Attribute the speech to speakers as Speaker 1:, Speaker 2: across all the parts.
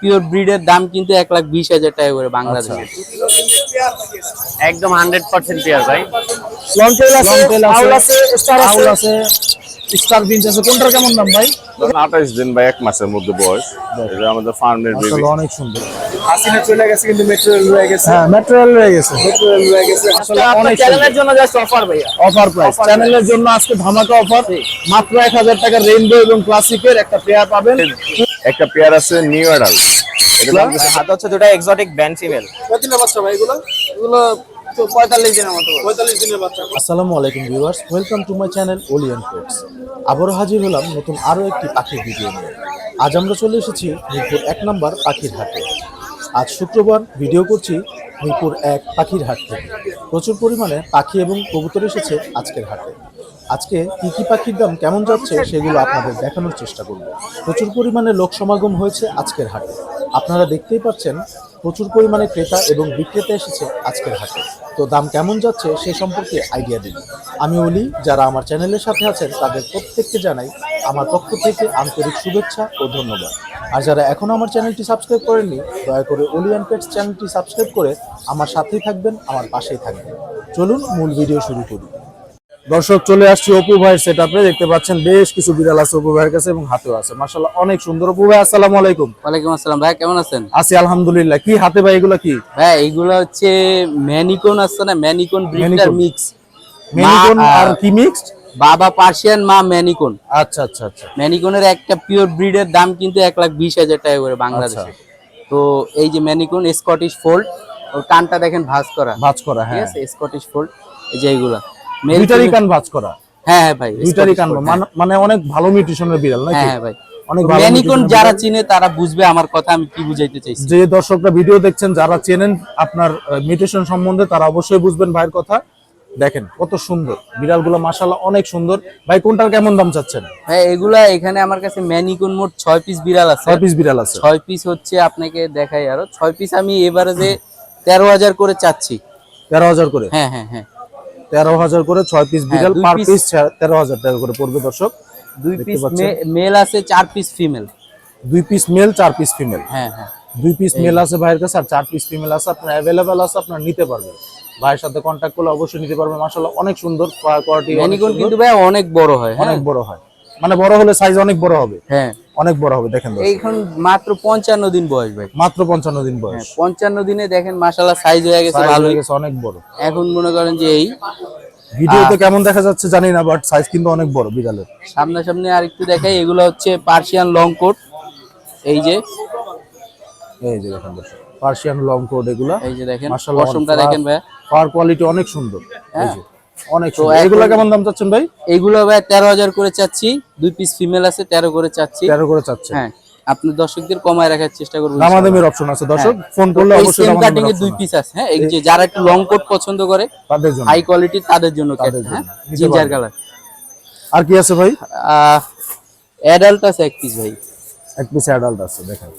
Speaker 1: Pure ব্রিডের দাম কিন্তু এক লাখ বিশ হাজার টাকা করে বাংলাদেশে।
Speaker 2: একদম হান্ড্রেড পার্সেন্ট পিয়ার ভাই।
Speaker 3: লং টেল আছে
Speaker 4: Long
Speaker 3: আউল আছে স্টার
Speaker 4: আউল
Speaker 3: আছে স্টার বিনস আছে। কোনটার কেমন দাম ভাই?
Speaker 5: আঠাইশ দিন বা এক মাসের মধ্যে বয়স। এটা আমাদের ফার্মের বেবি
Speaker 4: অনেক সুন্দর।
Speaker 3: হাসিনা চলে গেছে কিন্তু মেট্রো রেল রয়ে গেছে।
Speaker 4: হ্যাঁ ম্যাটেরিয়াল রয়ে গেছে।
Speaker 3: মেট্রো রেল রয়ে গেছে। আসলে অনেক
Speaker 4: চ্যানেলের
Speaker 3: জন্য জাস্ট অফার ভাইয়া।
Speaker 4: অফার প্রাইস চ্যানেলের জন্য আজকে ধামাকা অফার মাত্র এক হাজার টাকা রেইনবো এবং ক্লাসিকের একটা পেয়ার পাবেন।
Speaker 5: একটা পেয়ার আছে নিউ অ্যাডাল এটা
Speaker 2: হাতে হচ্ছে দুটা এক্সোটিক ব্যান্ড ফিমেল
Speaker 3: কতদিনের বাচ্চা ভাই এগুলো?
Speaker 1: এগুলো তো পঁয়তাল্লিশ দিনের মতো।
Speaker 3: পঁয়তাল্লিশ দিনের বাচ্চা।
Speaker 4: আসসালামু আলাইকুম viewers welcome to my channel ওলিয়ান pets আবারও হাজির হলাম নতুন আরও একটি পাখির ভিডিও নিয়ে। আজ আমরা চলে এসেছি মিরপুর এক নম্বর পাখির হাটে। আজ শুক্রবার ভিডিও করছি মিরপুর এক পাখির হাট থেকে প্রচুর পরিমাণে পাখি এবং কবুতর এসেছে আজকের হাটে। আজকে কী কী পাখির দাম কেমন যাচ্ছে সেগুলো আপনাদের দেখানোর চেষ্টা করব। প্রচুর পরিমাণে লোক সমাগম হয়েছে আজকের হাটে। আপনারা দেখতেই পাচ্ছেন প্রচুর পরিমাণে ক্রেতা এবং বিক্রেতা এসেছে আজকের হাটে। তো দাম কেমন যাচ্ছে সে সম্পর্কে আইডিয়া দিন। আমি অলি, যারা আমার চ্যানেলের সাথে আছেন, তাদের প্রত্যেককে জানাই আমার পক্ষ থেকে আন্তরিক শুভেচ্ছা ও ধন্যবাদ। আর যারা এখনও আমার চ্যানেলটি সাবস্ক্রাইব করেননি, দয়া করে অলিয়ান পেটস চ্যানেলটি সাবস্ক্রাইব করে আমার সাথেই থাকবেন, আমার পাশেই থাকবেন। চলুন মূল ভিডিও শুরু করি। দর্শক চলে আসছি অপু ভাইয়ের সেট আপে দেখতে পাচ্ছেন বেশ কিছু বিড়াল আছে অপু ভাইয়ের কাছে এবং হাতেও আছে। মাসাল্লাহ অনেক সুন্দর। অপু ভাই আসসালামু আলাইকুম।
Speaker 1: ওয়ালাইকুম আসসালাম। ভাই কেমন আছেন?
Speaker 4: আছি আলহামদুলিল্লাহ। কি হাতে ভাই এগুলো কি?
Speaker 1: ভাই এইগুলো হচ্ছে ম্যানিকন আছে না? ম্যানিকন ব্রিডার মিক্স
Speaker 4: মেনিকন
Speaker 1: মা,
Speaker 4: আর কি মিক্সড
Speaker 1: বাবা পার্সিয়ান মা ম্যানিকন
Speaker 4: আচ্ছা আচ্ছা আচ্ছা।
Speaker 1: ম্যানিকনের একটা পিওর ব্রিডের দাম কিন্তু এক লাখ বিশ হাজার টাকা করে বাংলাদেশে। তো এই যে ম্যানিকন স্কটিশ ফোল্ড ওর কানটা দেখেন ভাঁজ করা।
Speaker 4: ভাঁজ করা হ্যাঁ।
Speaker 1: স্কটিশ ফোল্ড এই যে এইগুলা।
Speaker 4: দুইটারই
Speaker 1: female-
Speaker 4: কান ভাঁজ করা।
Speaker 1: হ্যাঁ হ্যাঁ ভাই
Speaker 4: দুইটারই
Speaker 1: Scottish
Speaker 4: কান মানে- মানে অনেক ভালো মিউটেশনের বিড়াল
Speaker 1: হ্যাঁ
Speaker 4: নাকি?
Speaker 1: হ্যাঁ ভাই।
Speaker 4: অনেক
Speaker 1: ম্যানিকন যারা। চিনে তারা বুঝবে আমার কথা আমি কি বুঝাইতে চাইছি।
Speaker 4: যে দর্শকরা ভিডিও দেখছেন যারা চেনেন আপনার মিউটেশন সম্বন্ধে তারা অবশ্যই বুঝবেন ভাইয়ের কথা। দেখেন কত সুন্দর। বিড়ালগুলো মাশাআল্লাহ অনেক সুন্দর। ভাই কোনটার কেমন দাম চাচ্ছেন?
Speaker 1: ভাই এগুলা এখানে আমার কাছে ম্যানিকন মোট ছয় পিস বিড়াল আছে।
Speaker 4: ছয় পিস বিড়াল আছে।
Speaker 1: ছয় পিস হচ্ছে আপনাকে দেখাই আরও। ছয় পিস আমি এবারে যে তেরো হাজার করে চাচ্ছি।
Speaker 4: তেরো হাজার করে?
Speaker 1: হ্যাঁ হ্যাঁ হ্যাঁ।
Speaker 4: তেরো হাজার করে ছয় পিস বিড়াল পার পিস তেরো হাজার টাকা করে পড়বে দর্শক।
Speaker 1: দুই পিস মেল আছে চার পিস ফিমেল
Speaker 4: দুই পিস মেল চার পিস ফিমেল
Speaker 1: হ্যাঁ হ্যাঁ।
Speaker 4: দুই পিস মেল আছে ভাইয়ের কাছে আর চার পিস ফিমেল আছে আপনার অ্যাভেলেবেল আছে আপনার নিতে পারবেন ভাইয়ের সাথে কন্ট্যাক্ট করলে অবশ্যই নিতে পারবেন মাশাআল্লাহ অনেক সুন্দর কোয়ালিটি
Speaker 1: কিন্তু ভাই অনেক বড় হয় হ্যাঁ।
Speaker 4: অনেক বড় হয়। মানে বড় হলে সাইজ অনেক বড় হবে।
Speaker 1: হ্যাঁ।
Speaker 4: অনেক বড় হবে দেখেন।
Speaker 1: এইখন মাত্র পঞ্চান্ন দিন বয়স ভাই।
Speaker 4: মাত্র পঞ্চান্ন দিন
Speaker 1: হ্যাঁ
Speaker 4: বয়স
Speaker 1: পঞ্চান্ন দিনে দেখেন মাসাল্লাহ সাইজ হয়ে গেছে ভালো
Speaker 4: হয়ে গেছে অনেক বড়।
Speaker 1: এখন মনে করেন যে এই
Speaker 4: ভিডিওতে কেমন দেখা যাচ্ছে জানি না বাট সাইজ কিন্তু অনেক বড় বিড়ালের।
Speaker 1: সামনাসামনি আর একটু দেখাই এগুলো হচ্ছে পার্সিয়ান লং কোট এই যে।
Speaker 4: এই যে দেখেন পার্সিয়ান লং কোড এগুলা।
Speaker 1: এই যে দেখেন
Speaker 4: মাশাআল্লাহ
Speaker 1: দেখেন ভাই।
Speaker 4: পাওয়ার কোয়ালিটি অনেক সুন্দর। এই যে, অনেক এগুলা কেমন দাম চাচ্ছেন ভাই?
Speaker 1: এইগুলো ভাই তেরো হাজার করে চাচ্ছি। দুই পিস ফিমেল আছে তেরো করে চাচ্ছি।
Speaker 4: তেরো করে
Speaker 1: হ্যাঁ আপনি দর্শকদের কমায় রাখার চেষ্টা করব
Speaker 4: দামাদামির অপশন আছে। দর্শক ফোন করলে অবশ্যই
Speaker 1: সেম কাটিং এর দুই পিস আছে হ্যাঁ? এই যে যারা একটু লং কোট পছন্দ করে
Speaker 4: তাদের জন্য।
Speaker 1: হাই কোয়ালিটি তাদের জন্য হ্যাঁ? জিঞ্জার কালার
Speaker 4: আর কি আছে ভাই?
Speaker 1: অ্যাডাল্ট আছে এক পিস ভাই।
Speaker 4: এক পিস অ্যাডাল্ট আছে দেখেন।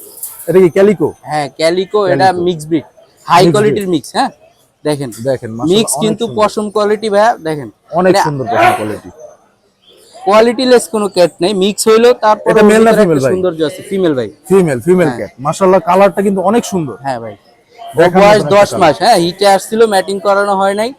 Speaker 4: এটা কি ক্যালিকো
Speaker 1: হ্যাঁ ক্যালিকো এটা মিক্স ব্রিড হাই কোয়ালিটির মিক্স হ্যাঁ? দেখেন
Speaker 4: দেখেন
Speaker 1: মিক্স কিন্তু পশম কোয়ালিটি ভাইয়া দেখেন।
Speaker 4: অনেক সুন্দর কোয়ালিটি
Speaker 1: কোয়ালিটি লেস কোনো ক্যাট নাই মিক্স হইল তারপর
Speaker 4: এটা মেল না ফিমেল ভাই?
Speaker 1: সৌন্দর্য আছে ফিমেল ভাই।
Speaker 4: ফিমেল ফিমেল ক্যাট মাশাআল্লাহ কালারটা কিন্তু অনেক সুন্দর।
Speaker 1: হ্যাঁ ভাই। বয়স
Speaker 4: মতন
Speaker 1: দশ
Speaker 4: একটা
Speaker 1: মাস হ্যাঁ হিটে আসছিল ম্যাটিং করানো হয় নাই।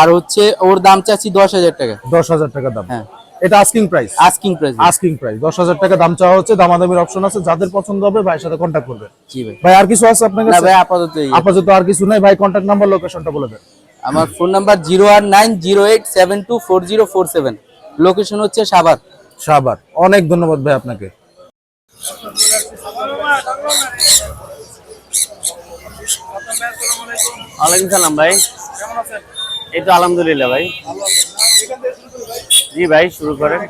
Speaker 1: আর হচ্ছে ওর দাম চাচ্ছি দশ হাজার টাকা।
Speaker 4: দশ হাজার টাকা দাম।
Speaker 1: হ্যাঁ।
Speaker 4: এটা asking price
Speaker 1: asking price
Speaker 4: asking price দশ হাজার টাকা দাম চাওয়া হচ্ছে দামাদামির অপশন আছে যাদের পছন্দ হবে ভাইয়ের সাথে কন্ট্যাক্ট করবেন
Speaker 1: জি ভাই।
Speaker 4: ভাই আর কিছু আছে আপনার
Speaker 1: না ভাই আপাতত এই।
Speaker 4: আপাতত আর কিছু নাই। ভাই কন্ট্যাক্ট নাম্বার লোকেশনটা বলে দেন।
Speaker 1: আমার phone number zero one nine zero eight seven two four zero four seven location হচ্ছে সাভার।
Speaker 4: সাবার অনেক ধন্যবাদ ভাই আপনাকে।
Speaker 2: ওয়ালাইকুম সালাম ভাই। এই তো আলহামদুলিল্লাহ ভাই। জি ভাই, শুরু করেন।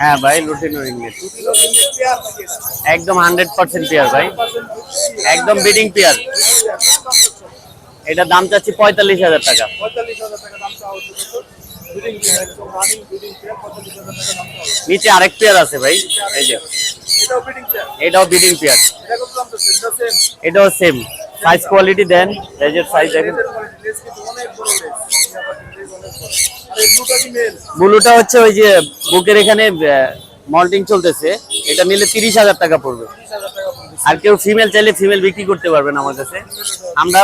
Speaker 2: হ্যাঁ ভাই, লুটিন রিংনেট একদম হান্ড্রেড পার্সেন্ট পেয়ার ভাই। একদম বিডিং পেয়ার। এটা দাম চাচ্ছি পঁয়তাল্লিশ হাজার টাকা। নিচে আরেক পেয়ার আছে ভাই, এই যে। এটাও বিডিং পেয়ার। এটাও সেম। সাইজ কোয়ালিটি দেন। লেজের সাইজ দেখেন। ব্লুটা হচ্ছে ওই যে বুকের এখানে মল্টিং চলতেছে। এটা নিলে তিরিশ হাজার টাকা পড়বে। আর কেউ ফিমেল চাইলে ফিমেল বিক্রি করতে পারবেন আমার কাছে। আমরা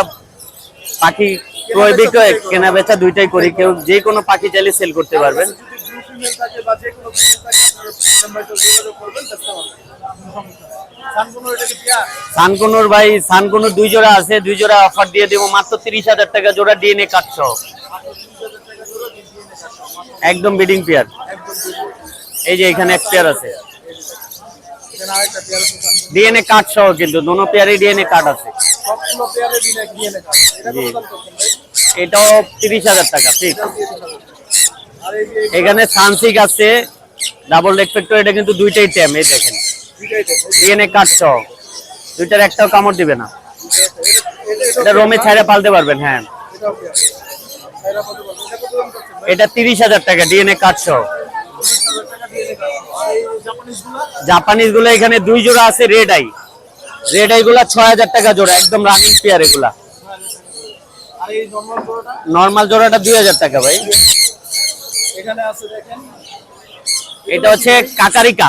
Speaker 2: পাখি ক্রয় বিক্রয় কেনা বেচা দুইটাই করি। কেউ যে কোনো পাখি চাইলে সেল করতে পারবেন।
Speaker 3: ফিমেল থাকে বা যে কোনো
Speaker 2: সানকুনুর ভাই, সানকুনুর দুই জোড়া আছে, দুই জোড়া অফার দিয়ে দেবো, মাত্র তিরিশ হাজার টাকা জোড়া ডিএনএ কাট একদম বিডিং পেয়ার এই যে এখানে এক পেয়ার আছে। ডিএনএ কাট সহ কিন্তু, দোনো পেয়ারে ডিএনএ কাট আছে। এটাও তিরিশ হাজার টাকা, ঠিক। এখানে সানসিক আছে ডাবল ফ্যাক্টর এটা কিন্তু দুইটাই ট্যাম এই দেখেন। ডিএনএ কাট দুইটার একটাও কামড় দিবে না।
Speaker 3: এটা
Speaker 2: রোমে ছাইড়ে পালতে পারবেন হ্যাঁ।
Speaker 3: এটা
Speaker 2: তিরিশ হাজার টাকা ডিএনএ কাট সহ
Speaker 3: 30000 টাকা দিয়ে নেন আর এই
Speaker 2: জাপানিজগুলো এখানে দুই জোড়া আছে রেড আই রেড আই গুলা ছয় হাজার টাকা জোড়া, একদম রানিং পেয়ার এগুলা।
Speaker 3: নরমাল
Speaker 2: জোড়াটা দুই হাজার টাকা ভাই। এটা হচ্ছে কাকারিকা।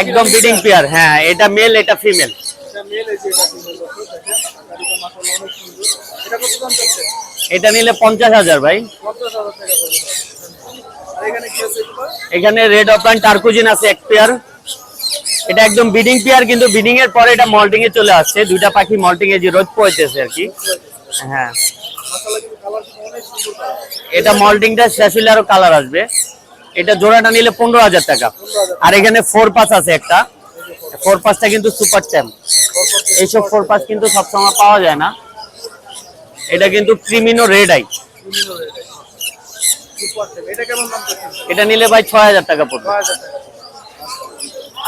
Speaker 2: একদম বিডিং পেয়ার হ্যাঁ এটা মেল এটা ফিমেল
Speaker 3: এটা
Speaker 2: নিলে পঞ্চাশ হাজার ভাই।
Speaker 3: এখানে
Speaker 2: রেড অফলাইন টার্কুজিন আছে এক পেয়ার এটা একদম বিডিং পেয়ার কিন্তু বিডিং এর পরে এটা মল্টিং এ চলে আসছে। দুইটা পাখি মল্টিং এ যে রোদ পড়তেছে আর কি। হ্যাঁ। এটা মল্টিংটা শেষ হলে আরও কালার আসবে। এটা জোড়াটা নিলে পনেরো হাজার টাকা। আর এখানে ফোর পাস আছে একটা। ফোর পাসটা কিন্তু সুপার ট্যাম এইসব ফোর পাস কিন্তু সবসময় পাওয়া যায় না। এটা কিন্তু ক্রিমিনো রেড আই
Speaker 3: এটা
Speaker 2: নিলে ভাই ছয় হাজার টাকা পড়বে।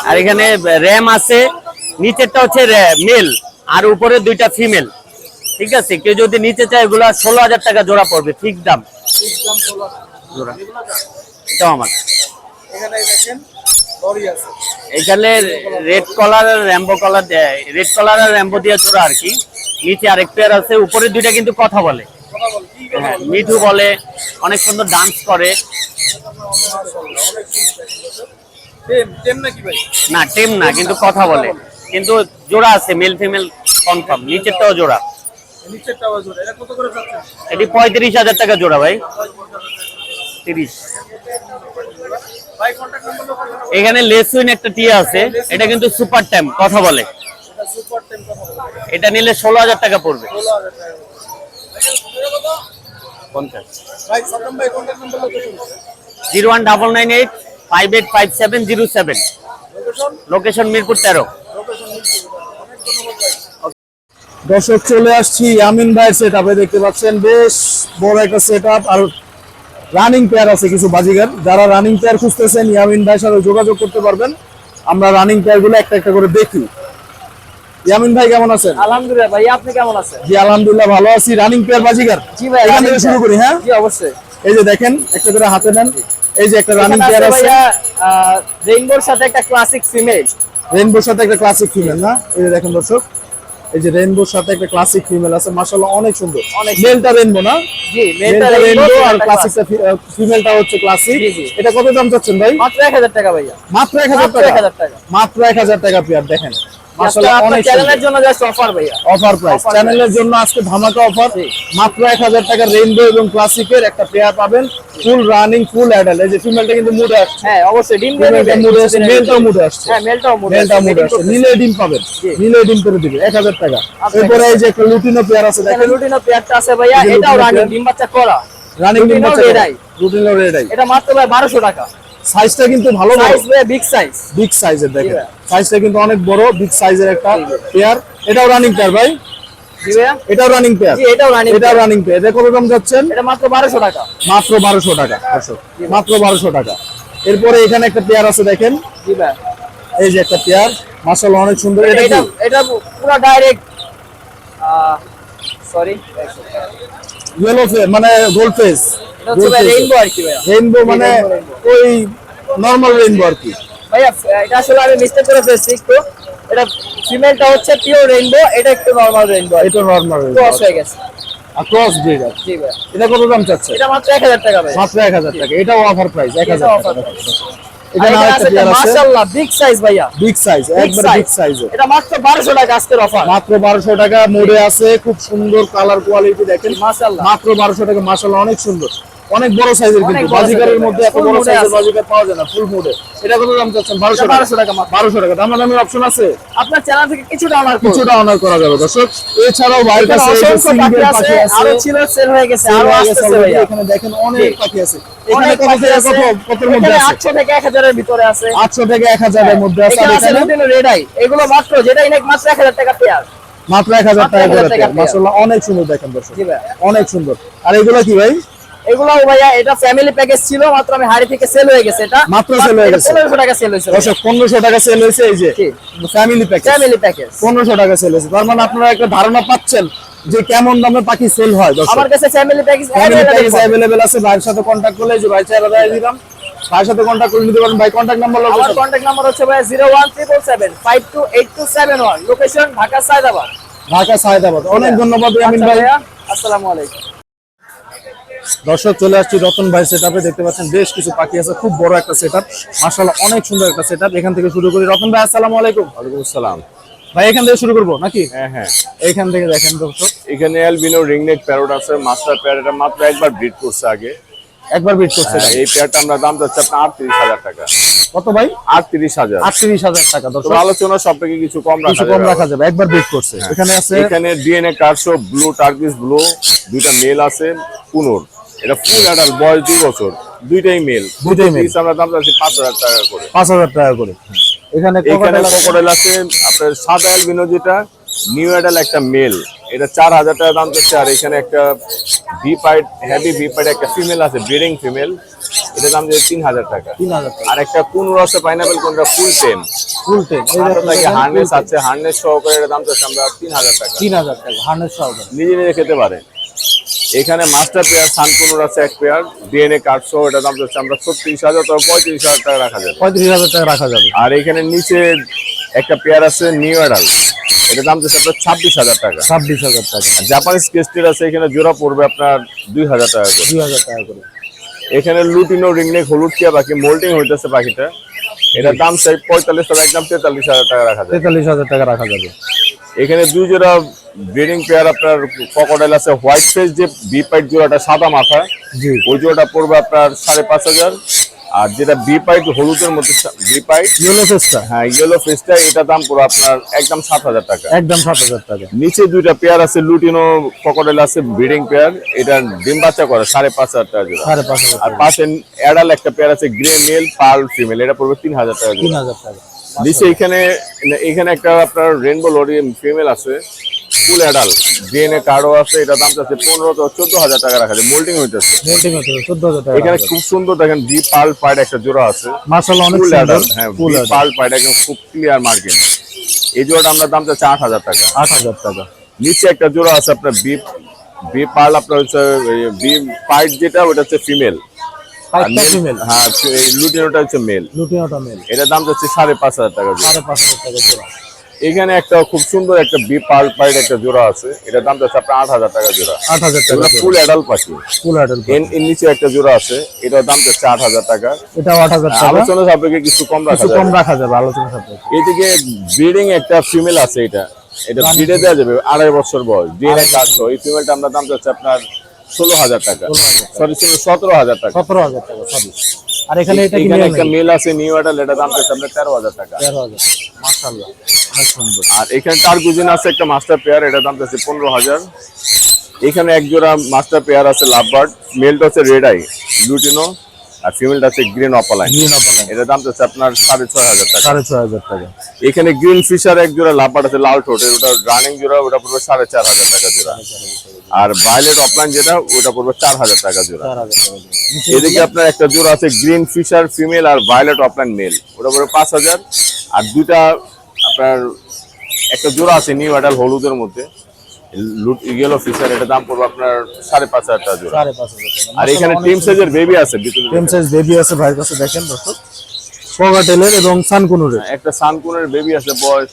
Speaker 2: আর এখানে র্যাম আছে। নিচেরটা হচ্ছে মেল আর উপরে দুইটা ফিমেল ঠিক আছে? কেউ যদি নিচে চায় এগুলা ষোলো হাজার টাকা জোড়া পড়বে। ঠিক দাম।
Speaker 3: ঠিক দাম 16
Speaker 2: জোড়া? এটাও আমার।
Speaker 3: এখানে দেখেন
Speaker 2: রেড কলার আর র্যাম্বো কলার রেড কলার আর র্যাম্বো দিয়ে জোড়া আর কি। নিচে আরেক পেয়ার আছে উপরে দুইটা কিন্তু কথা বলে। হ্যাঁ মিঠু বলে অনেক সুন্দর ডান্স করে। না টেম না কিন্তু কথা বলে। কিন্তু জোড়া আছে মেল ফিমেল কনফার্ম নিচেরটাও জোড়া।
Speaker 3: নিচের জোড়া এটা কত করে যাচ্ছে?
Speaker 2: এটি পঁয়ত্রিশ হাজার টাকা জোড়া ভাই। তিরিশ। এখানে লেসুইন একটা টিয়া আছে, এটা কিন্তু সুপার টাইম কথা বলে।
Speaker 3: এটা
Speaker 2: নিলে ষোলো হাজার টাকা পড়বে।
Speaker 3: 16000 টাকা
Speaker 2: পঞ্চাশ।
Speaker 3: ভাই সদম ভাই contact number location
Speaker 2: zero one double nine eight, five eight five seven zero seven.
Speaker 3: Location
Speaker 2: Mirpur তেরো।
Speaker 4: দর্শক, চলে আসছি আমিন ভাইয়ের সেট আপে দেখতে পাচ্ছেন, বেশ বড় একটা সেট আপ আর রানিং পেয়ার আছে কিছু বাজিগার। যারা রানিং পেয়ার খুঁজতেছেন ইয়ামিন ভাইয়ের সাথে যোগাযোগ করতে পারবেন। আমরা রানিং পেয়ারগুলো একটা একটা করে দেখি। ইয়ামিন ভাই কেমন আছেন?
Speaker 3: আলহামদুলিল্লাহ ভাই আপনি কেমন আছেন?
Speaker 4: জি আলহামদুলিল্লাহ ভালো আছি। Running pair Baazigar.
Speaker 3: জি ভাই,
Speaker 4: এখান থেকে শুরু করি হ্যাঁ?
Speaker 3: জি অবশ্যই।
Speaker 4: এই যে দেখেন একটা করে হাতে নেন। এই যে একটা রানিং পেয়ার
Speaker 3: আছে
Speaker 4: আছে।
Speaker 3: রেইনবোর সাথে একটা ক্লাসিক ফিমেল
Speaker 4: রেইনবোর সাথে একটা ক্লাসিক ফিমেল না? এই যে দেখেন দর্শক। এই যে রেনবোর সাথে একটা ক্লাসিক ফিমেল আছে মাশাআল্লাহ অনেক সুন্দর।
Speaker 3: অনেক
Speaker 4: মেলটা রেনবো না?
Speaker 3: জি
Speaker 4: মেলটা রেইনবো আর ক্লাসিকটা ফিমেলটা হচ্ছে ক্লাসিক। এটা কত দাম চাচ্ছেন ভাই?
Speaker 3: মাত্র 1000 টাকা ভাইয়া।
Speaker 4: মাত্র 1000
Speaker 3: হাজার
Speaker 4: টাকা?
Speaker 3: 1000 টাকা।
Speaker 4: মাত্র 1000 টাকা পিয়ার দেখেন।
Speaker 3: চ্যানেলের জন্য জাস্ট অফার ভাইয়া।
Speaker 4: অফার প্রাইস চ্যানেলের জন্য আজকে ধামাকা অফার মাত্র 1000 টাকা রেইনবো এবং ক্লাসিকের একটা পেয়ার পাবেন। ফুল রানিং ফুল অ্যাডাল্ট এই যে ফিমেলটা কিন্তু মুডে আসছে।
Speaker 3: হ্যাঁ অবশ্যই ডিম দিয়ে
Speaker 4: ফিমেলটা
Speaker 3: দিবে।
Speaker 4: মুডে আসছে মেলটাও মুডে আসছে।
Speaker 3: হ্যাঁ মেলটাও মুডে
Speaker 4: মেলটা মুডে আসছে
Speaker 3: করতেছে।
Speaker 4: ডিম পাবেন।
Speaker 3: জি।
Speaker 4: ডিম করে দিবে 1000 টাকা।
Speaker 3: আচ্ছা,
Speaker 4: এরপরে এই যে একটা লুটিনো পেয়ার আছে দেখেন
Speaker 3: লুটিনো পেয়ারটা আছে ভাইয়া এটাও রানিং ডিম বাচ্চা করা।
Speaker 4: রানিং ডিম বাচ্চা
Speaker 3: red
Speaker 4: লুটিনো রেড আই
Speaker 3: এটা মাত্র ভাই 1200 টাকা।
Speaker 4: সাইজটা কিন্তু ভালো
Speaker 3: সাইজ বিগ সাইজ
Speaker 4: বিগ সাইজের দেখেন। সাইজটা কিন্তু অনেক বড় বিগ সাইজের একটা পেয়ার এটাও রানিং পেয়ার ভাই। এটাও রানিং পেয়ার
Speaker 3: এটাও রানিং
Speaker 4: এটাও রানিং পেয়ার এটা কত দাম যাচ্ছেন?
Speaker 3: এটা মাত্র 1200 টাকা।
Speaker 4: মাত্র টাকা মাত্র এরপরে এখানে একটা পেয়ার আছে দেখেন।
Speaker 3: জি ভাই
Speaker 4: এই যে একটা পেয়ার মাসাল্লাহ অনেক সুন্দর। এটা
Speaker 3: এটা এটা পুরো ডাইরেক্ট সরি
Speaker 4: ইয়েলো ফেস মানে গোল্ড ফেস
Speaker 3: রেইনবো আর কি ভাইয়া।
Speaker 4: রেইনবো মানে ওই নর্মাল রেইনবো আর কি।
Speaker 3: ভাইয়া এটা আসলে আমি মিস্টেক করে ফেলছি একটু। এটা ফিমেলটা হচ্ছে পিওর রেইনবো এটা একটু নরমাল রেইনবো
Speaker 4: এটা নর্মাল
Speaker 3: ক্রস হয়ে গেছে।
Speaker 4: ক্রস ব্রিড আছে
Speaker 3: জি ভাইয়া।
Speaker 4: এটা কত দাম চাচ্ছে?
Speaker 3: এটা মাত্র 1000 টাকা ভাই
Speaker 4: মাত্র এক হাজার টাকা। এটাও অফার প্রাইস টাকা।
Speaker 2: আছে মাশাআল্লাহ বিগ সাইজ ভাইয়া।
Speaker 4: বিগ সাইজ একবার বিগ সাইজের
Speaker 2: এটা মাত্র 1200 টাকা আজকের অফার
Speaker 4: মাত্র টাকা মোড়ে আছে খুব সুন্দর কালার কোয়ালিটি দেখেন।
Speaker 2: মাশাআল্লাহ।
Speaker 4: মাত্র বারোশো টাকা মাসাল্লাহ অনেক সুন্দর। অনেক বড় সাইজের কিন্তু বাজিকারের মধ্যে এত বড় সাইজের বাজিকার পাওয়া যায় না ফুল মোডে এটা কত দাম চাচ্ছেন? বারোশো
Speaker 2: এটা 1200 টাকা মাত্র।
Speaker 4: বারোশো টাকা। দাম দামের অপশন আছে।
Speaker 2: আপনার চ্যানেল থেকে কিছুটা অনার
Speaker 4: কিছুটা অনার করা যাবে। দর্শক এছাড়াও ভাইয়ের কাছে
Speaker 2: পাখি আছে আরও ছিল সেল হয়ে গেছে
Speaker 4: আরও
Speaker 2: ভাইয়া।
Speaker 4: এখানে দেখেন অনেক পাখি আছে। এখানে কত থেকে কত কতের মধ্যে আছে?
Speaker 2: 800 থেকে 1000 এর ভিতরে আছে।
Speaker 4: আটশো থেকে এক হাজারের মধ্যে আছে।
Speaker 2: এখানে রেড আই এগুলো মাত্র যেটা ইনেক মাত্র 1000 টাকা পেয়ার।
Speaker 4: মাত্র এক হাজার টাকা
Speaker 2: 1000 টাকা পেয়ার।
Speaker 4: মাসাল্লাহ অনেক সুন্দর দেখেন দর্শক। অনেক সুন্দর। আর এগুলো কি ভাই?
Speaker 2: এগুলো ভাইয়া এটা ফ্যামিলি প্যাকেজ ছিল মাত্র আমি হাড়ি থেকে সেল হয়ে গেছে এটা।
Speaker 4: মাত্র sell হয়ে গেছে।
Speaker 2: 1500 টাকা সেল হয়েছে
Speaker 4: দর্শক পনেরোশো টাকা সেল হয়েছে এই যে ফ্যামিলি প্যাকেজ
Speaker 2: ফ্যামিলি প্যাকেজ
Speaker 4: পনেরোশো টাকা সেল হয়েছে। তার মানে আপনারা একটা ধারণা পাচ্ছেন যে কেমন দামে পাখি সেল হয়
Speaker 2: আমার কাছে ফ্যামিলি প্যাকেজ অ্যাভেলেবেল
Speaker 4: আছে। ভাইয়ের সাথে কন্ট্যাক্ট করলে যে ভাই চেহারা দেয় দিলাম। ভাইয়ের সাথে কন্ট্যাক্ট করে নিতে পারেন। ভাই কন্ট্যাক্ট নাম্বার
Speaker 2: আমার
Speaker 4: লোকেশন
Speaker 2: কন্টাক্ট নাম্বার হচ্ছে ভাই 01777 লোকেশন ঢাকা সায়দাবাদ।
Speaker 4: ঢাকা সায়দাবাদ। অনেক ধন্যবাদ ইয়ামিন
Speaker 2: আচ্ছা
Speaker 4: ভাই।
Speaker 2: আসসালামু আলাইকুম।
Speaker 4: দর্শক চলে আসছি রতন ভাই সেটআপে দেখতে পাচ্ছেন বেশ কিছু পাখি আছে খুব বড় একটা সেটআপ মাশাআল্লাহ অনেক সুন্দর একটা সেটআপ এখান থেকে শুরু করি। রতন ভাই আসসালামু আলাইকুম।
Speaker 5: ওয়ালাইকুম আসসালাম।
Speaker 4: ভাই এখান থেকে শুরু করব নাকি?
Speaker 5: হ্যাঁ হ্যাঁ।
Speaker 4: এইখান থেকে দেখেন দর্শক।
Speaker 5: এখানে অ্যালবিনো রিংনেক প্যারোট আছে মাস্টার প্যার মাত্র একবার ব্রিড করছে আগে।
Speaker 4: একবার বিট করছে।
Speaker 5: হ্যাঁ, এই পেয়ারটা আমরা দাম যাচ্ছে আপনার আটত্রিশ হাজার টাকা।
Speaker 4: কত ভাই?
Speaker 5: আটত্রিশ হাজার।
Speaker 4: আটত্রিশ হাজার টাকা দর্শক।
Speaker 5: আলোচনা সব থেকে কিছু কম রাখা
Speaker 4: কম
Speaker 5: যাবে।
Speaker 4: রাখা যাবে। একবার বিট করছে। এখানে আছে
Speaker 5: এখানে ডিএনএ কার্ডশো ব্লু টার্কিস ব্লু দুইটা মেল আছে পুনর। এটা ফুল অ্যাডাল্ট বয়স দুই বছর। দুইটাই মেল
Speaker 4: দুইটাই male।
Speaker 5: আমরা দাম যাচ্ছি পাঁচ হাজার টাকা করে।
Speaker 4: পাঁচ হাজার টাকা করে। এখানে
Speaker 5: এখানে
Speaker 4: crocodile আছে।
Speaker 5: আপনার সাদা অ্যালবিনো যেটা নিউ অ্যাডাল একটা মেল এটা চার হাজার টাকা দাম চাচ্ছে আর এখানে একটা V pied heavy V pied একটা ফিমেল আছে ব্রিডিং ফিমেল এটা দাম যাচ্ছে তিন হাজার টাকা।
Speaker 4: তিন হাজার
Speaker 5: আর একটা কুনুর আছে পাইনাপেল কোনটা? Full tame
Speaker 4: full tame
Speaker 5: harness আছে হার্নেস সহকারে এটা দাম চাচ্ছে আমরা তিন হাজার টাকা।
Speaker 4: তিন হাজার টাকা হান্ড্রেড সহকারে।
Speaker 5: নিজে নিজে খেতে পারে। এখানে মাস্টার পেয়ার সানকুনুর আছে এক পেয়ার ডিএনএ কার্ড সহ এটা দাম যাচ্ছে আমরা ছত্রিশ হাজার তো পঁয়ত্রিশ হাজার টাকা রাখা যাবে।
Speaker 4: পঁয়ত্রিশ হাজার টাকা রাখা যাবে।
Speaker 5: আর এখানে নিচে একটা পেয়ার আছে নিউ অ্যাডাল এটা দাম যাচ্ছে আপনার ছাব্বিশ হাজার টাকা।
Speaker 4: ছাব্বিশ হাজার টাকা।
Speaker 5: আর জাপানিজ কেস্টের আছে এখানে জোড়া পড়বে আপনার দুই হাজার টাকা করে।
Speaker 4: দুই হাজার টাকা করে।
Speaker 5: এখানে লুটিনো রিংনেক হলুদ টিয়া পাখি মোল্টিং হইতেছে পাখিটা এটার দাম চাই পঁয়তাল্লিশ টাকা একদম তেতাল্লিশ হাজার টাকা রাখা যায়
Speaker 4: তেতাল্লিশ হাজার টাকা রাখা যাবে।
Speaker 5: এখানে দুই জোড়া ব্রিডিং পেয়ার আপনার ককোডাইল আছে হোয়াইট ফেস যে বি পাইট জোড়াটা সাদা মাথা
Speaker 4: জি।
Speaker 5: ওই জোড়াটা পড়বে আপনার সাড়ে পাঁচ হাজার। আর যেটা বি পাইট হলুদের মধ্যে বি পাইট
Speaker 4: ইয়েলো ফেসটা
Speaker 5: হ্যাঁ ইয়েলো ফেসটা এটা দাম পুরো আপনার একদম সাত হাজার টাকা।
Speaker 4: একদম সাত হাজার টাকা।
Speaker 5: নিচে দুইটা পেয়ার আছে লুটিনো ক্রোকোডাইল আছে ব্রিডিং পেয়ার এটা ডিম বাচ্চা করে সাড়ে পাঁচ হাজার টাকা জোড়া।
Speaker 4: সাড়ে পাঁচ হাজার
Speaker 5: আর পাশে অ্যাডাল একটা পেয়ার আছে গ্রে মেল পার্ল ফিমেল এটা পড়বে তিন হাজার টাকা
Speaker 4: তিন হাজার টাকা।
Speaker 5: নিচে এখানে এখানে একটা আপনার রেনবো লরিয়াম ফিমেল আছে ফুল অ্যাডাল ডিএনএ কার্ডও আছে এটা দাম আছে পনেরো তো চোদ্দ হাজার টাকা রাখা যায় মোল্টিং হইতেছে
Speaker 4: মোল্টিং হচ্ছে চোদ্দ হাজার টাকা
Speaker 5: এখানে খুব সুন্দর দেখেন বি পার্ল পাইড একটা জোড়া আছে
Speaker 4: মার্শাল অনেক
Speaker 5: ফুল অ্যাডাল হ্যাঁ
Speaker 4: ফুল
Speaker 5: বি পার্ল পাইড একদম খুব ক্লিয়ার মার্কিং এই জোড়াটা আমরা দাম চাচ্ছি আট হাজার টাকা।
Speaker 4: আট হাজার টাকা।
Speaker 5: নিচে একটা জোড়া আছে আপনার বি বি পার্ল আপনার হচ্ছে বি পাইড যেটা ওটা হচ্ছে ফিমেল হ্যাঁ লুটিনোটা হচ্ছে মেল।
Speaker 4: লুটিনোটা মেল।
Speaker 5: এটার দাম যাচ্ছে সাড়ে পাঁচ হাজার টাকা
Speaker 4: সাড়ে পাঁচ হাজার টাকা জোড়া।
Speaker 5: এখানে একটা খুব সুন্দর একটা বি পার্ল পাইড একটা জোড়া আছে। এটার দাম যাচ্ছে আপনার আট হাজার টাকা জোড়া।
Speaker 4: আট হাজার টাকা
Speaker 5: ফুল অ্যাডাল পাখি।
Speaker 4: ফুল অ্যাডাল
Speaker 5: এর নিচে একটা জোড়া আছে। এটার দাম যাচ্ছে আট হাজার টাকা।
Speaker 4: এটাও আট হাজার টাকা।
Speaker 5: আলোচনা সাপেক্ষে কিছু কম রাখা
Speaker 4: কম রাখা যাবে আলোচনা সাপেক্ষে।
Speaker 5: এদিকে ব্রিডিং একটা ফিমেল আছে এটা। এটা ব্রিডে দেওয়া যাবে আড়াই বছর বয়স। ডিএনএ কাটছো এই ফিমেলটা আমরা দাম যাচ্ছে আপনার ষোলো হাজার টাকা। সরি সতেরো হাজার টাকা।
Speaker 4: সতেরো হাজার টাকা সরি আর এখানে এটা
Speaker 5: এখানে একটা মেল আছে নিউ অ্যাডাল এটা দাম যাচ্ছে আপনার তেরো হাজার টাকা।
Speaker 4: তেরো হাজার। অনেক সুন্দর।
Speaker 5: আর এখানে টার্গুজিন আছে একটা মাস্টার পেয়ার এটা দাম যাচ্ছে পনেরো হাজার। এখানে এক জোড়া মাস্টার পেয়ার আছে লাভবার্ড মেলটা হচ্ছে রেড আই লুটিনো আর ফিমেলটা আছে গ্রিন অপালাইন
Speaker 4: গ্রিন অপালাইন
Speaker 5: এটা দাম যাচ্ছে আপনার সাড়ে ছয় হাজার টাকা।
Speaker 4: সাড়ে ছয় হাজার টাকা।
Speaker 5: এখানে গ্রিন ফিশার এক জোড়া লাভবার্ড আছে লাল ঠোঁটের ওটা রানিং জোড়া ওটা পড়বে সাড়ে চার হাজার টাকা জোড়া। আর ভায়োলেট অফলাইন যেটা ওটা পড়বে চার হাজার টাকা জোড়া। এদিকে আপনার একটা জোড়া আছে গ্রিন ফিশার ফিমেল আর ভায়োলেট অফলাইন মেল ওটা পড়বে পাঁচ হাজার। আর দুইটা আপনার একটা জোড়া আছে নিউ অ্যাডাল হলুদের মধ্যে। ইয়েলো ফিশার এটা দাম পড়বে আপনার সাড়ে পাঁচ হাজার টাকা জোড়া। আর এখানে টিম সাইজের বেবি আছে
Speaker 4: টেন সাইজ বেবি আছে ভাইয়ের কাছে দেখেন দর্শক। পগাটেলের এবং সানকুনুরের
Speaker 5: একটা সানকুনের বেবি আছে বয়স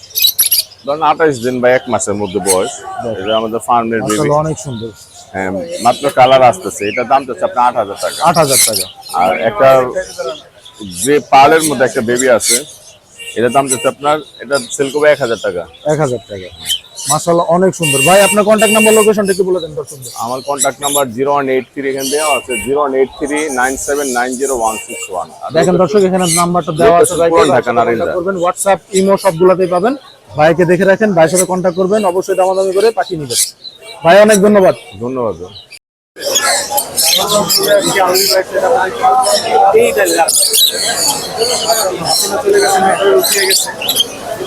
Speaker 5: ধরেন আঠাইশ দিন বা এক মাসের মধ্যে বয়স। এটা আমাদের ফার্মের বেবি
Speaker 4: অনেক সুন্দর।
Speaker 5: হ্যাঁ মাত্র কালার আসতেছে। এটার দাম যাচ্ছে আপনার আট হাজার টাকা।
Speaker 4: আট হাজার টাকা।
Speaker 5: আর একটা যে পালের মধ্যে একটা বেবি আছে এটার দাম যাচ্ছে আপনার এটা সেল করবে এক হাজার টাকা।
Speaker 6: এক হাজার টাকা। মাসাল্লাহ অনেক সুন্দর। ভাই আপনার কন্ট্যাক্ট নাম্বার লোকেশনটা একটু বলে দেন দর্শকদের।
Speaker 5: আমার contact number zero one eight three এখানে দেওয়া আছে zero one eight three nine seven nine zero one six one
Speaker 6: দেখেন দর্শক এখানে নাম্বারটা দেওয়া আছে
Speaker 5: পুরান ঢাকা, নারিন্দা।
Speaker 6: করবেন হোয়াটসঅ্যাপ ইমো সবগুলোতেই পাবেন। ভাইকে দেখে রাখেন ভাইয়ের সাথে কন্ট্যাক্ট করবেন অবশ্যই দামাদামি করে পাঠিয়ে নেবেন। ভাই অনেক ধন্যবাদ।
Speaker 5: ধন্যবাদ।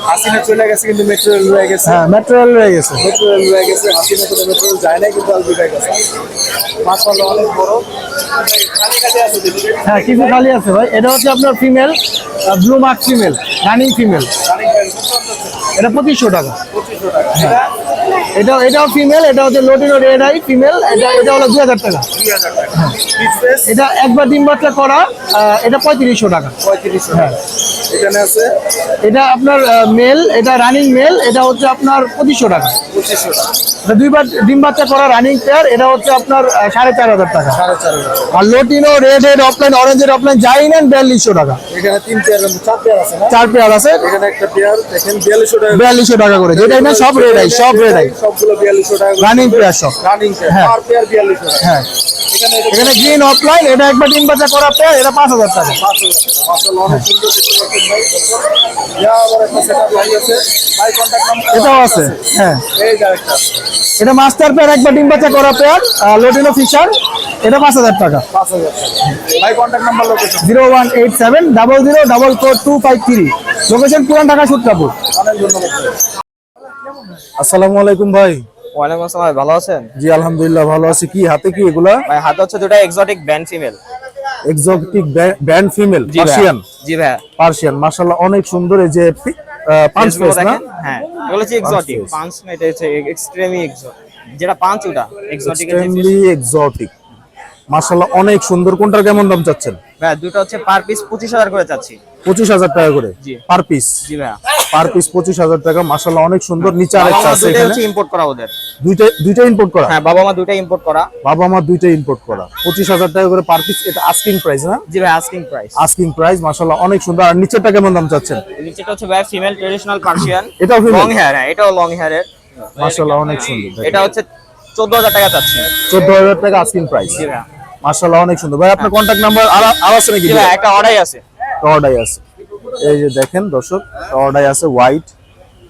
Speaker 4: হাসিনা চলে গেছে কিন্তু মেট্রো রেল রয়ে গেছে।
Speaker 6: হ্যাঁ মেট্রো রেল রয়ে গেছে।
Speaker 4: মেট্রো রেল রয়ে গেছে হাসিনা তো মেট্রো রেল যায় না কিন্তু আলবিটাই গেছে। মাশাআল্লাহ অনেক বড়।
Speaker 6: হ্যাঁ কিছু খালি আছে ভাই। এটা হচ্ছে আপনার female blue mark female running female এটা পঁচিশশো টাকা।
Speaker 4: পঁচিশশো টাকা। এটা
Speaker 6: এটা এটাও ফিমেল এটা হচ্ছে লোটিনো রেড আই ফিমেল এটা এটা হলো দুই হাজার টাকা।
Speaker 4: 2000 টাকা। পিস প্রাইস
Speaker 6: এটা একবার ডিম বাচ্চা করা এটা পঁয়ত্রিশশো টাকা।
Speaker 4: 3500 টাকা এখানে আছে?
Speaker 6: এটা আপনার মেল এটা রানিং মেল এটা হচ্ছে আপনার পঁচিশশো টাকা।
Speaker 4: 2500 টাকা।
Speaker 6: এটা দুইবার ডিম বাচ্চা করা রানিং পেয়ার এটা হচ্ছে আপনার সাড়ে চার হাজার টাকা।
Speaker 4: 4500
Speaker 6: আর লোটিনো রেড হেড অফলাইন অরেঞ্জের অফলাইন যাই নেন বিয়াল্লিশশো টাকা।
Speaker 4: এখানে তিন পেয়ার চার পেয়ার আছে
Speaker 6: চার পেয়ার আছে।
Speaker 4: এখানে একটা পেয়ার দেখেন 4200 টাকা।
Speaker 6: বিয়াল্লিশশো টাকা করে। যেটা সব রেড আই সব রেড আই
Speaker 4: সবগুলো 4200 টাকা
Speaker 6: রানিং পেয়ার সব।
Speaker 4: রানিং পেয়ার
Speaker 6: হ্যাঁ।
Speaker 4: পার পেয়ার 4200 টাকা।
Speaker 6: হ্যাঁ।
Speaker 4: এখানে
Speaker 6: এখানে গ্রিন অফলাইন এটা একবার ডিম বাচ্চা করা পেয়ার এটা পাঁচ হাজার টাকা।
Speaker 4: মাশাআল্লাহ অনেক সুন্দর দেখতে পাচ্ছেন ভাই। আবার একটা সেটআপ ভাই আছে। ভাই কন্টাক্ট নাম্বার
Speaker 6: এটাও আছে হ্যাঁ।
Speaker 4: এই আরেকটা।
Speaker 6: এটা মাস্টার পেয়ার একবার ডিম বাচ্চা করা পেয়ার ফিশার এটা পাঁচ হাজার টাকা।
Speaker 4: 5000 ভাই contact number location
Speaker 6: zero one eight seven double zero double four two five three location Puran Dhaka Sutrapur
Speaker 4: অনেক ধন্যবাদ ভাই।
Speaker 6: আসসালামু আলাইকুম ভাই।
Speaker 7: ওয়ালাইকুম আসসালাম ভালো আছেন?
Speaker 6: জি আলহামদুলিল্লাহ ভালো আছি। কি হাতে কি এগুলা?
Speaker 7: ভাই হাতে হচ্ছে দুটো exotic band female
Speaker 6: exotic band female Persian
Speaker 7: জি ভাই।
Speaker 6: পার্সিয়ান মাশাআল্লাহ অনেক সুন্দর এই যে পাঁচ ফেস না?
Speaker 7: হ্যাঁ এগুলো হচ্ছে এক্সোটিক। পাঁচ এটা হচ্ছে এক্সট্রিমি এক্সোটিক যেটা পাঁচ ওটা এক্সোটিক
Speaker 6: এক্সট্রিমলি এক্সোটিক মাশাআল্লাহ অনেক সুন্দর। কোনটার কেমন দাম চাচ্ছেন?
Speaker 7: ভাই দুটো হচ্ছে পার পিস পঁচিশ হাজার করে চাচ্ছি।
Speaker 6: পঁচিশ হাজার টাকা করে।
Speaker 7: জি।
Speaker 6: পার পিস
Speaker 7: জি ভাই।
Speaker 6: পার পিস পঁচিশ হাজার টাকা মাশাআল্লাহ অনেক সুন্দর নিচে আরেকটা আছে এখানে।
Speaker 7: হচ্ছে ইম্পোর্ট করা ওদের।
Speaker 6: দুইটা দুইটা ইম্পোর্ট করা?
Speaker 7: হ্যাঁ বাবা মা দুটো ইম্পোর্ট করা।
Speaker 6: বাবা আমার দুইটা ইম্পোর্ট করা। পঁচিশ হাজার টাকা করে পার পিস এটা আস্কিং প্রাইস না
Speaker 7: জি ভাই আস্কিং প্রাইস
Speaker 6: আস্কিং প্রাইস মাশাআল্লাহ অনেক সুন্দর। আর নিচেরটা কেমন দাম চাচ্ছেন?
Speaker 7: নিচেটা হচ্ছে ভাই ফিমেল ট্রেডিশনাল পার্সিয়ান
Speaker 6: এটাও
Speaker 7: লং হেয়ার হ্যাঁ এটাও লং হেয়ারের
Speaker 6: মাশাআল্লাহ অনেক সুন্দর।
Speaker 7: এটা হচ্ছে চোদ্দ হাজার টাকা চাচ্ছি।
Speaker 6: চোদ্দ হাজার টাকা আস্কিং প্রাইস
Speaker 7: জি ভাই।
Speaker 6: মাশাআল্লাহ অনেক সুন্দর। ভাই আপনার কন্ট্যাক্ট নাম্বার আর আছে নাকি
Speaker 7: জি ভাই একটা অর্ডাই আছে।
Speaker 6: টর্ডাই আছে। এই যে দেখেন দর্শক টর্ডাই আছে হোয়াইট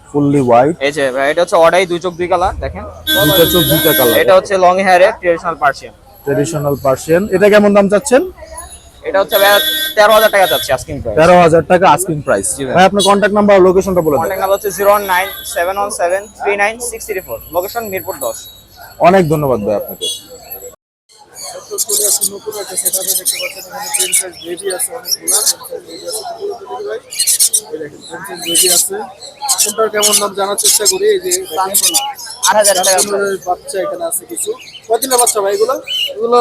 Speaker 6: ফুললি হোয়াইট
Speaker 7: এই যে ভাই এটা হচ্ছে অর্ডাই দুই চোখ দুই কালার দেখেন।
Speaker 6: দুইটা চোখ দুইটা কালার।
Speaker 7: এটা হচ্ছে লং হেয়ারের ট্রেডিশনাল পার্সিয়ান
Speaker 6: ট্রেডিশনাল পার্সিয়ান এটা কেমন দাম চাচ্ছেন?
Speaker 7: এটা হচ্ছে তেরো হাজার টাকা চাচ্ছি আস্কিং প্রাইস
Speaker 6: তেরো হাজার টাকা আস্কিং প্রাইস ভাই। আপনার কন্ট্যাক্ট নাম্বার লোকেশনটা বলে দেন।
Speaker 7: কন্ট্যাক্ট নাম্বার হচ্ছে zero nine seven one seven three nine six three four location Mirpur দশ।
Speaker 6: অনেক ধন্যবাদ ভাই আপনাকে।
Speaker 4: চলে আসছে নতুন একটা সেটআপে দেখতে পাচ্ছেন এখানে প্রিন্সেস বেবি আছে অনেকগুলা প্রিন্সেস বেবি আছে এই দেখেন প্রিন্সেস বেবি আছে। কোনটার কেমন নাম জানার চেষ্টা করি এই যে
Speaker 7: আট হাজার টাকা
Speaker 4: বাচ্চা এখানে আছে কিছু। কয় বাচ্চা ভাই এগুলো?
Speaker 7: এগুলো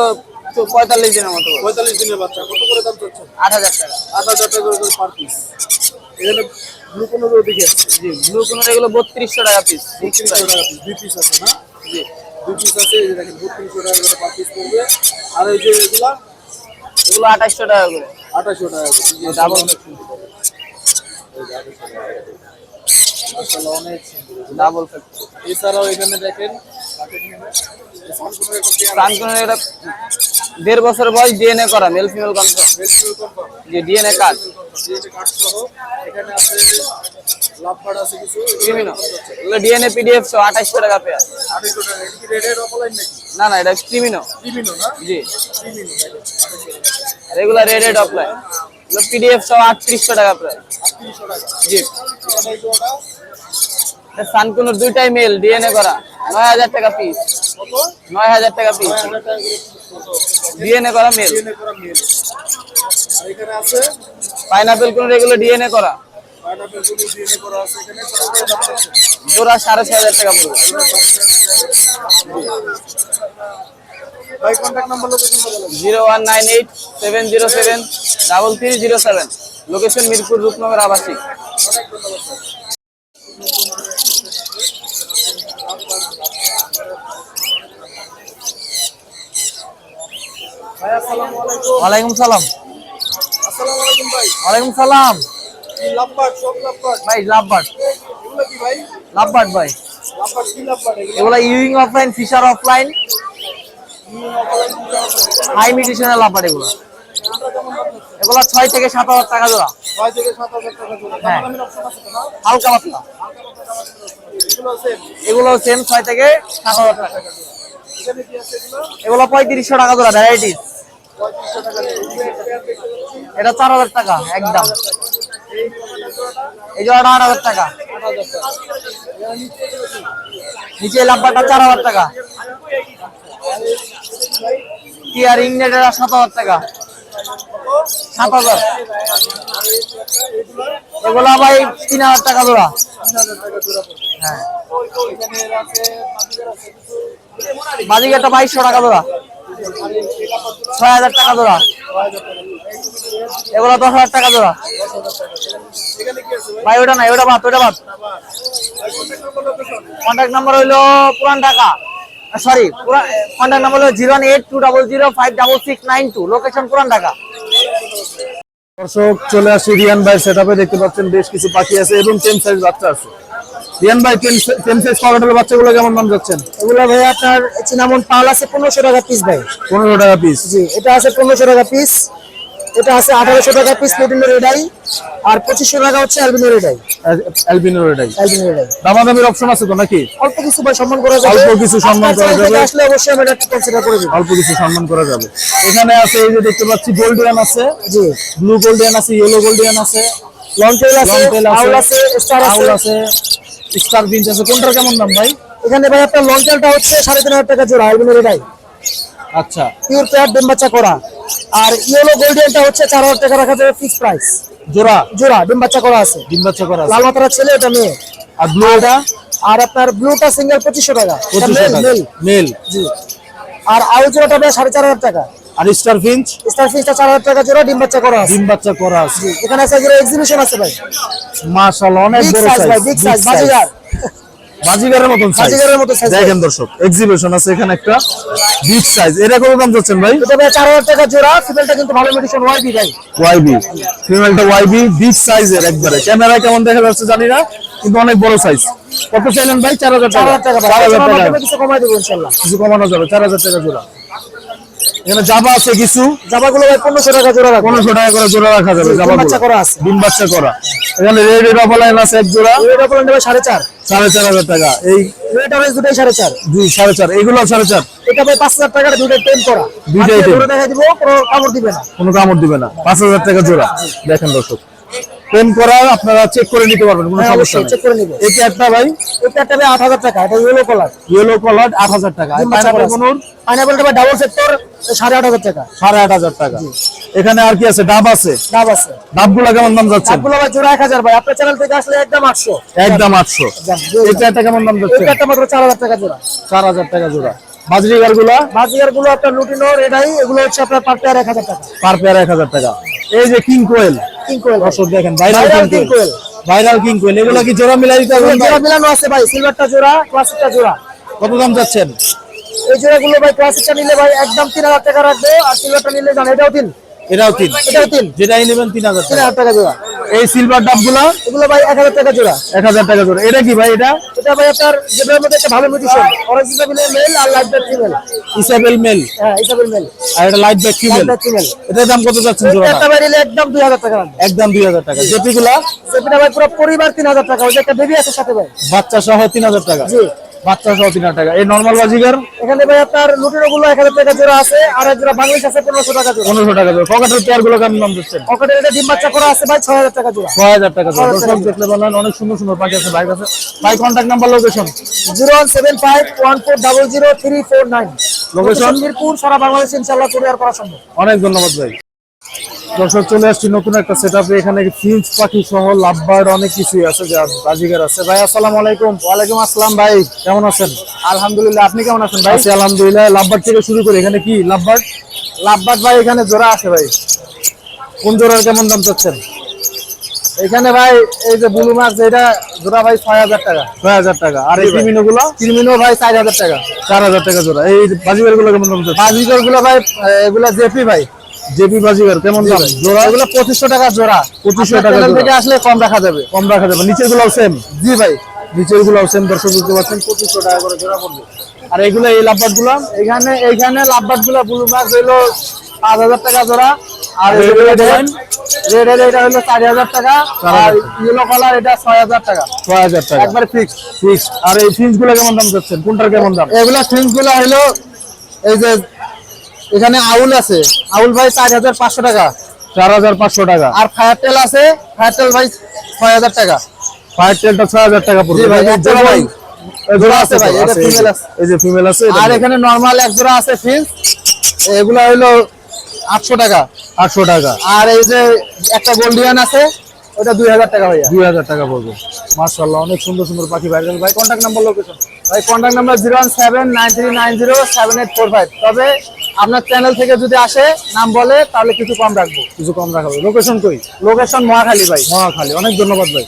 Speaker 7: তো পঁয়তাল্লিশ দিনের মতো
Speaker 4: পঁয়তাল্লিশ দিনের বাচ্চা কত করে দাম চাচ্ছেন?
Speaker 7: আট হাজার টাকা।
Speaker 4: আট হাজার টাকা করে পার পিস এখানে ব্লু কোনোর দিকে আছে।
Speaker 7: জি ব্লু কোনোর এগুলো বত্রিশশো টাকা পিস
Speaker 4: বত্রিশশো টাকা পিস দুই পিস আছে না? জি। দুই পিস আছে এই যে দেখেন বত্রিশশো টাকা করে পার পিস পড়বে। আর এই যে এগুলা
Speaker 7: এগুলো আঠাশশো টাকা করে।
Speaker 4: আঠাশশো টাকা করে ডাবল অনেক সুন্দর এই যে 2800 টাকা করে। মাশাআল্লাহ অনেক সুন্দর।
Speaker 7: ডাবল
Speaker 4: এছাড়াও এখানে দেখেন সানকুনের
Speaker 7: এটা দেড় বছর বয়স ডিএনএ করা মেল ফিমেল কনফার্ম। যে ডিএনএ কার্ড
Speaker 4: ডিএনএ
Speaker 7: পিডিএফ সহ আঠাশশো টাকা পেয়ার না না, এটা ক্রিমিনো জি। এগুলো রেডেড অফলাইন পিডিএফ সহ আটত্রিশশো টাকা প্রায় জি। সানকুনোর দুইটাই মেল ডিএনএ করা। নয় হাজার টাকা পিস নয় হাজার টাকা পিস ডিএনএ করা মেল। পাইনাপেল কোন এগুলো ডিএনএ করা। জোড়া সাড়ে ছয় হাজার টাকা পড়বে। Zero one nine eight seven zero seven, double three zero seven. Location Mirpur Rupnagar আবাসিক
Speaker 4: ভাই আসসালামু আলাইকুম
Speaker 7: ওয়ালাইকুম সালাম। ওয়ালাইকুম সালাম। ভাই, লাভবার্ড। লাভবার্ড ভাই।
Speaker 3: এগুলো
Speaker 7: ইউইং অফলাইন, ফিশার অফলাইন। হাই এগুলো। এগুলা ছয় থেকে সাত হাজার টাকা জোড়া। হ্যাঁ। হালকা পাতলা।
Speaker 3: এগুলো সেম
Speaker 7: ছয় থেকে সাত হাজার টাকা।
Speaker 3: এগুলো
Speaker 7: পঁয়ত্রিশশো টাকা জোড়া ভ্যারাইটিস এটা চার হাজার টাকা, একদম।
Speaker 3: এই জোড়াটা
Speaker 7: আট হাজার টাকা।
Speaker 3: নিচে
Speaker 7: লাভবারটা চার হাজার টাকা। টিয়ার ইংনেটের সাত হাজার টাকা। সাত হাজার। এগুলা ভাই তিন হাজার টাকা জোড়া। হ্যাঁ। বাজিকারটা বাইশশো টাকা জোড়া। ছয় হাজার টাকা জোড়া। এগুলো দশ হাজার টাকা জোড়া।
Speaker 3: ভাই,
Speaker 7: ওটা নাই, ওটা বাদ ওটা বাদ।
Speaker 3: কন্ট্যাক্ট নাম্বার
Speaker 7: হইল Puran Dhaka. Sorry contact number হলো zero eight two double zero five double six nine two. Location Puran Dhaka.
Speaker 4: দর্শক, চলে আসি রিয়ান ভাই সেটআপে দেখতে পাচ্ছেন বেশ কিছু পাখি আছে এবং টেন সাইজ বাচ্চা আছে। রিয়ান ভাই টেন সাইজ ককাটের বাচ্চাগুলো কেমন দাম যাচ্ছেন?
Speaker 6: এগুলো ভাই আপনার চিনামন পাল আছে পনেরোশো টাকা পিস ভাই।
Speaker 4: পনেরো টাকা পিস
Speaker 6: জি এটা আছে পনেরোশো টাকা পিস এটা আছে আঠারোশো টাকা পিস প্লেটিনের এটাই আর পঁচিশশো টাকা হচ্ছে অ্যালবিনোর এটাই
Speaker 4: অ্যালবিনোর এটাই
Speaker 6: অ্যালবিনোর এটাই
Speaker 4: দামাদামির অপশন আছে তো নাকি?
Speaker 6: অল্প কিছু ভাই সম্মান করা যাবে।
Speaker 4: অল্প কিছু সম্মান করা যাবে।
Speaker 6: আসলে অবশ্যই আমরা এটা কনসিডার করে দেবো।
Speaker 4: অল্প কিছু সম্মান করা যাবে। এখানে আছে এই যে দেখতে পাচ্ছি গোল্ডিয়ান আছে।
Speaker 6: জি।
Speaker 4: ব্লু গোল্ডিয়ান আছে ইয়েলো গোল্ডিয়ান আছে।
Speaker 6: লং টেল আছে আউল আছে। স্টার আছে।
Speaker 4: স্টার বিঞ্চ আছে। কোনটার কেমন দাম ভাই?
Speaker 6: এখানে ভাই আপনার লং টেলটা হচ্ছে সাড়ে তিন হাজার টাকা জোড়া অ্যালবিনোর এটাই
Speaker 4: আচ্ছা।
Speaker 6: পিওর পেয়ার ডিম বাচ্চা করা। আর ইয়েলো গোল্ডিয়ানটা হচ্ছে চার হাজার টাকা রাখা যাবে ফিক্স প্রাইস
Speaker 4: জোড়া?
Speaker 6: জোড়া ডিম বাচ্চা করা আছে।
Speaker 4: ডিম বাচ্চা করা
Speaker 6: লাল মাথার ছেলে এটা মেয়ে।
Speaker 4: আর ব্লু এটা
Speaker 6: আর আপনার ব্লুটা সিঙ্গেল পঁচিশশো টাকা।
Speaker 4: টাকা। মেল
Speaker 6: জি। আর আউজোটা ভাই সাড়ে চার হাজার টাকা।
Speaker 4: আর স্টার ফিঞ্চ?
Speaker 6: স্টার চার হাজার টাকা জোড়া ডিম বাচ্চা করা আছে।
Speaker 4: ডিম বাচ্চা করা আছে।
Speaker 6: এখানে আছে এগুলো এক্সিবিশন আছে ভাই।
Speaker 4: মাশাআল্লাহ অনেক বড়
Speaker 6: সাইজ ভাই
Speaker 4: সাইজ
Speaker 6: বিগ সাইজ বাজিগার।
Speaker 4: বাজিগারের মতন সাইজ
Speaker 6: বাজিগারের মতো size।
Speaker 4: দেখেন দর্শক এক্সিবিশন আছে এখানে একটা বিগ সাইজ এটা কত দাম যাচ্ছেন ভাই?
Speaker 6: এটা ভাই চার হাজার টাকা জোড়া ফিমেলটা কিন্তু ভালো মেডিসিন ওয়াইবি ভাই।
Speaker 4: ওয়াইবি ফিমেলটা ওয়াইবি বিগ সাইজের একবারে। ক্যামেরায় কেমন দেখা যাচ্ছে জানি না কিন্তু অনেক বড় সাইজ কত চাইলেন ভাই? চার হাজার টাকা
Speaker 6: হাজার টাকা।
Speaker 4: চার
Speaker 6: ভাই।
Speaker 4: হাজার টাকা।
Speaker 6: কিছু কমাই দেবো ইনশাল্লাহ।
Speaker 4: কিছু কমানো যাবে চার হাজার টাকা জোড়া। এখানে জাবা আছে কিছু।
Speaker 6: জামাগুলো ভাই পনেরোশো টাকা জোড়া রাখা
Speaker 4: পনেরোশো টাকা করে জোড়া রাখা যাবে জাবা
Speaker 6: বাচ্চা করা আছে।
Speaker 4: ডিম বাচ্চা করা। এখানে রেড অফলাইন আছে এক জোড়া।
Speaker 6: রেড বলেন দেবে সাড়ে চার।
Speaker 4: সাড়ে চার হাজার টাকা। এই
Speaker 6: রেড অরেঞ্জ দুটাই সাড়ে চার।
Speaker 4: দুই সাড়ে চার। এগুলো সাড়ে চার।
Speaker 6: এটা ভাই পাঁচ হাজার টাকার দুইটা টেম করা।
Speaker 4: দুইটাই
Speaker 6: আজকে দেখা দিব কোনো কামড় দিবে না।
Speaker 4: কোনো কামড় দিবে না। পাঁচ হাজার টাকা জোড়া। দেখেন দর্শক। পেন করা আপনারা চেক করে নিতে পারবেন কোনো
Speaker 6: হ্যাঁ,
Speaker 4: সমস্যা
Speaker 6: চেক করে নিবে।
Speaker 4: এই একটা ভাই?
Speaker 6: এটা একটা ভাই আট হাজার টাকা এটা ইয়েলো কালার
Speaker 4: ইয়েলো কালার আট হাজার টাকা।
Speaker 6: ডিম বাচ্চা করা
Speaker 4: কোনো
Speaker 6: ভাই ডাবল সেক্টর সাড়ে আট হাজার টাকা।
Speaker 4: সাড়ে আট হাজার টাকা। এখানে আর কি আছে? ডাব আছে?
Speaker 6: ডাব আছে।
Speaker 4: ডাবগুলা কেমন দাম যাচ্ছে?
Speaker 6: ডাবগুলো ভাই জোড়া এক হাজার ভাই। আপনার চ্যানেল থেকে আসলে একদম আটশো।
Speaker 4: একদম আটশো।
Speaker 6: যান,
Speaker 4: এটা একটা কেমন দাম যাচ্ছে?
Speaker 6: এটা একটা মাত্র চার হাজার টাকা জোড়া।
Speaker 4: চার হাজার টাকা জোড়া।
Speaker 6: বাজরিগারগুলা বাজিগারগুলো আপনার লুটিনোর এটাই এগুলো হচ্ছে আপনার পার পেয়ার এক হাজার টাকা।
Speaker 4: পার পেয়ার এক হাজার টাকা। এই যে কিং কোয়েল
Speaker 6: কিং কোয়েল
Speaker 4: দর্শক দেখেন ভাইরাল কিং কোয়েল
Speaker 6: কোয়েল।
Speaker 4: ভাইরাল কিং কোয়েল এগুলা কি জোড়া মিলাই দিতে হবে
Speaker 6: জোড়া মিলানো আছে ভাই সিলভারটা জোড়া ক্লাসিকটা জোড়া।
Speaker 4: কত দাম যাচ্ছেন
Speaker 6: এই জোড়াগুলো ভাই ক্লাসিকটা নিলে ভাই একদম তিন হাজার টাকা রাখব আর সিলভারটা নিলে জান এটাও তিন।
Speaker 4: এটাও তিন।
Speaker 6: এটাও তিন।
Speaker 4: যেটাই নেবেন তিন হাজার
Speaker 6: তিন
Speaker 4: টাকা
Speaker 6: হাজার টাকা জোড়া।
Speaker 4: এই সিলভার ডাবগুলা
Speaker 6: এগুলো ভাই এক হাজার টাকা জোড়া।
Speaker 4: এক হাজার টাকা জোড়া। এটা কি ভাই এটা?
Speaker 6: এটা ভাই আপনার যেটার মধ্যে একটা ভালো অরেঞ্জ হিসাবে মেল আর light back female
Speaker 4: Isabel male
Speaker 6: হ্যাঁ হিসাবে মেল
Speaker 4: আর এটা লাইট ব্যাক ফিমেল এটার দাম কত যাচ্ছেন জোড়াটা?
Speaker 6: একটা ভাই একদম দুই হাজার টাকা রাখব
Speaker 4: একদম দুই হাজার টাকা। জেপিগুলা
Speaker 6: সেটা ভাই পুরো পরিবার তিন হাজার টাকা। ওই যে একটা বেবি আছে সাথে ভাই।
Speaker 4: বাচ্চা সহ তিন হাজার টাকা।
Speaker 6: জি।
Speaker 4: বাচ্চা সহ তিন হাজার টাকা। এই নর্মাল বাজিগার?
Speaker 6: এখানে ভাই আপনার লুটিনো গুলো এক হাজার টাকা জোড়া আছে আর এক জোড়া বাংলাদেশ আছে পনেরোশো টাকা জোড়া।
Speaker 4: পনেরোশো টাকা জোড়া। পকেটের পেয়ারগুলো কেমন দাম দিচ্ছেন
Speaker 6: পকেটের এটা ডিম বাচ্চা করা আছে ভাই ছয় হাজার টাকা জোড়া।
Speaker 4: ছয় হাজার টাকা জোড়া। দর্শক দেখলে বললেন অনেক সুন্দর সুন্দর পাখি আছে। ভাই কাছে ভাই contact number location
Speaker 6: zero one seven five one four double zero three four nine.
Speaker 4: Location?
Speaker 6: Mirpur সারা বাংলাদেশ ইনশাল্লাহ কুরিয়ার করা সম্ভব।
Speaker 4: অনেক ধন্যবাদ ভাই। দর্শক চলে আসছি নতুন একটা সেট আপে এখানে ফিঞ্চ পাখি সহ লাভবার্ড অনেক কিছুই আছে যা বাজিগার আছে। ভাই আসসালামু আলাইকুম। ওয়ালাইকুম আসসালাম ভাই। কেমন আছেন? আলহামদুলিল্লাহ আপনি কেমন আছেন ভাই? আছি আলহামদুলিল্লাহ। লাভবার্ড থেকে শুরু করি। এখানে কি লাভবার্ড লাভবার্ড ভাই এখানে জোড়া আছে ভাই। কোন জোড়ার কেমন দাম চাচ্ছেন? এখানে ভাই এই যে ব্লু মাছ এটা জোড়া ভাই ছয় হাজার টাকা। ছয় হাজার টাকা। আর এই ক্রিমিনো গুলো ক্রিমিনো ভাই চার হাজার টাকা। চার হাজার টাকা জোড়া। এই বাজিগারগুলো কেমন দাম বাজিগারগুলো ভাই এগুলা জেপি ভাই। জেপি বাজিগার কেমন দাম? জোড়া?
Speaker 6: এগুলো পঁচিশশো টাকা জোড়া।
Speaker 4: পঁচিশশো টাকা
Speaker 6: থেকে আসলে কম রাখা যাবে।
Speaker 4: কম রাখা যাবে। নিচেরগুলো সেম
Speaker 6: জি ভাই।
Speaker 4: নিচেরগুলো সেম দর্শক বুঝতে পারছেন? পঁচিশশো টাকা করে জোড়া পড়বে। আর এগুলো এই লাভবাদগুলো?
Speaker 6: এখানে এইখানে লাভবাদগুলো ব্লু মাছ হইল পাঁচ হাজার টাকা জোড়া। আর
Speaker 4: red
Speaker 6: এর এটা হলো চারি হাজার টাকা। আর ইয়েলো কালার এটা ছয় হাজার টাকা।
Speaker 4: ছয় হাজার টাকা।
Speaker 6: একবারে ফিক্সড
Speaker 4: ফিক্স আর এই ফিন্সগুলো কেমন দাম যাচ্ছেন? কোনটার কেমন দাম?
Speaker 6: এগুলা থিংসগুলো হলো এই যে এখানে আউল আছে। আউল ভাই চার হাজার পাঁচশো টাকা।
Speaker 4: চার হাজার পাঁচশো টাকা।
Speaker 6: আর ফায়ার টেল আছে ফায়ার টেল ভাই ছয় হাজার টাকা।
Speaker 4: ফায়ার টেলটা ছয় হাজার টাকা পড়বে।
Speaker 6: ভাই,
Speaker 4: এই যে
Speaker 6: এক জোড়া ভাই।
Speaker 4: এই জোড়া আছে
Speaker 6: আছে ভাই,
Speaker 4: ভাই
Speaker 6: এটা
Speaker 4: আছে, এই যে-
Speaker 6: female আছে।
Speaker 4: এই যে ফিমেল আছে
Speaker 6: আর এখানে নর্মাল এক জোড়া আছে ফিন্স এগুলা আটশো টাকা।
Speaker 4: আটশো টাকা।
Speaker 6: আর এই যে একটা গোল্ডিয়ান আছে ওটা দুই হাজার টাকা ভাইয়া।
Speaker 4: দুই হাজার টাকা পড়বে। মার্শাল্লাহ অনেক সুন্দর সুন্দর পাখি ভাই। কন্ট্যাক্ট নাম্বার লোকেশন
Speaker 6: ভাই contact number zero one seven nine three nine zero seven eight four five তবে আপনার চ্যানেল থেকে যদি আসে নাম বলে তাহলে কিছু কম রাখব।
Speaker 4: কিছু কম রাখব লোকেশন কই?
Speaker 6: লোকেশন মহাখালী ভাই।
Speaker 4: মহাখালী। অনেক ধন্যবাদ ভাই।